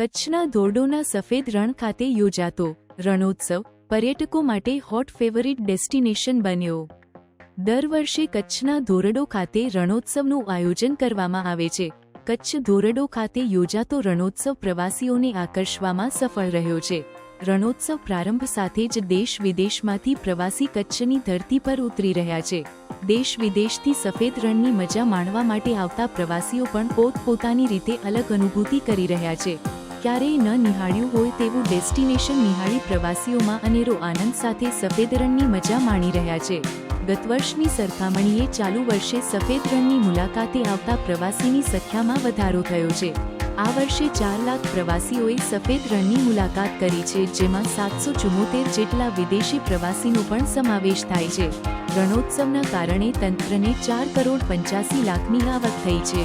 કચ્છના ધોરડોના સફેદ રણ ખાતે યોજાતો રણોત્સવ પર્યટકો માટે હોટ ફેવરિટ ડેસ્ટિનેશન બન્યો. દર વર્ષે કચ્છના ધોરડો ખાતે રણોત્સવનું આયોજન કરવામાં આવે છે. કચ્છ ધોરડો ખાતે યોજાતો રણોત્સવ પ્રવાસીઓને આકર્ષવામાં સફળ રહ્યો છે. રણોત્સવ પ્રારંભ સાથે જ દેશ વિદેશમાંથી પ્રવાસી કચ્છની ધરતી પર ઉતરી રહ્યા છે. દેશ વિદેશથી સફેદ રણની મજા માણવા માટે આવતા પ્રવાસીઓ પણ પોતપોતાની રીતે અલગ અનુભૂતિ કરી રહ્યા છે. ક્યારેય ન નિહાળ્યું હોય તેવું ડેસ્ટિનેશન નિહાળી પ્રવાસીઓમાં અનેરો આનંદ સાથે સફેદ રણની મજા માણી રહ્યા છે. ગત વર્ષની સરખામણીએ ચાલુ વર્ષે સફેદ રણની મુલાકાતે આવતા પ્રવાસીની સંખ્યામાં વધારો થયો છે. આ વર્ષે ચાર લાખ પ્રવાસીઓએ સફેદ રણની મુલાકાત કરી છે, જેમાં સાતસો ચુમ્મોતેર જેટલા વિદેશી પ્રવાસીનો પણ સમાવેશ થાય છે. રણોત્સવના કારણે તંત્રને ચાર કરોડ પંચ્યાસી લાખની આવક થઈ છે.